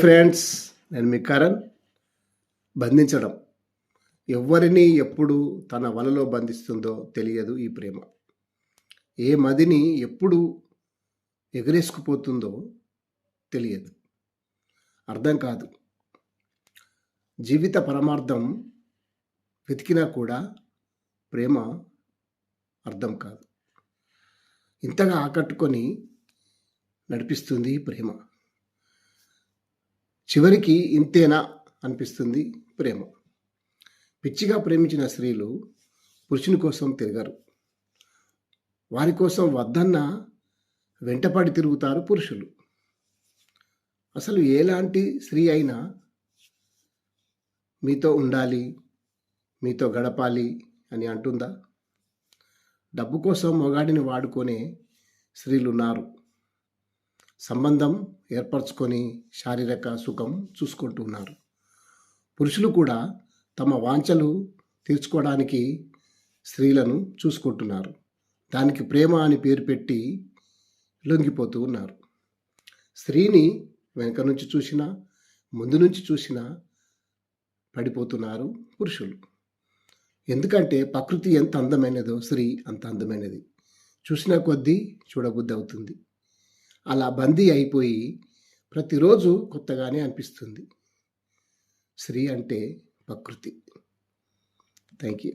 Friends నేను మీ కరణ్. బంధించడం. ఎవరిని ఎప్పుడు తన వలలో బంధిస్తుందో తెలియదు ఈ ప్రేమ. ఏ మదిని ఎప్పుడు ఎగరేసుకుపోతుందో తెలియదు. అర్థం కాదు. జీవిత పరమార్థం వెతికినా కూడా ప్రేమ అర్థం కాదు. ఇంతగా ఆకట్టుకొని నడిపిస్తుంది ఈ ప్రేమ. చివరికి ఇంతేనా అనిపిస్తుంది ప్రేమ. పిచ్చిగా ప్రేమించిన స్త్రీలు పురుషుని కోసం తిరగరు. వారి కోసం వద్దన్న వెంటపడి తిరుగుతారు పురుషులు. అసలు ఎలాంటి స్త్రీ అయినా మీతో ఉండాలి మీతో గడపాలి అని అంటుందా? డబ్బు కోసం మొగాడిని వాడుకునే స్త్రీలు ఉన్నారు సంబంధం ఏర్పరచుకొని శారీరక సుఖం చూసుకుంటున్నారు పురుషులు కూడా తమ వాంఛలు తీర్చుకోవడానికి స్త్రీలను చూసుకుంటున్నారు. దానికి ప్రేమ అని పేరు పెట్టి లొంగిపోతూ ఉన్నారు. స్త్రీని వెనక నుంచి చూసినా ముందు నుంచి చూసినా పడిపోతున్నారు పురుషులు. ఎందుకంటే ప్రకృతి ఎంత అందమైనదో స్త్రీ అంత అందమైనది. చూసిన కొద్దీ చూడబుద్ధి అవుతుంది. అలా బందీ అయిపోయి ప్రతిరోజు కొత్తగానే అనిపిస్తుంది. స్త్రీ అంటే ప్రకృతి. Thank you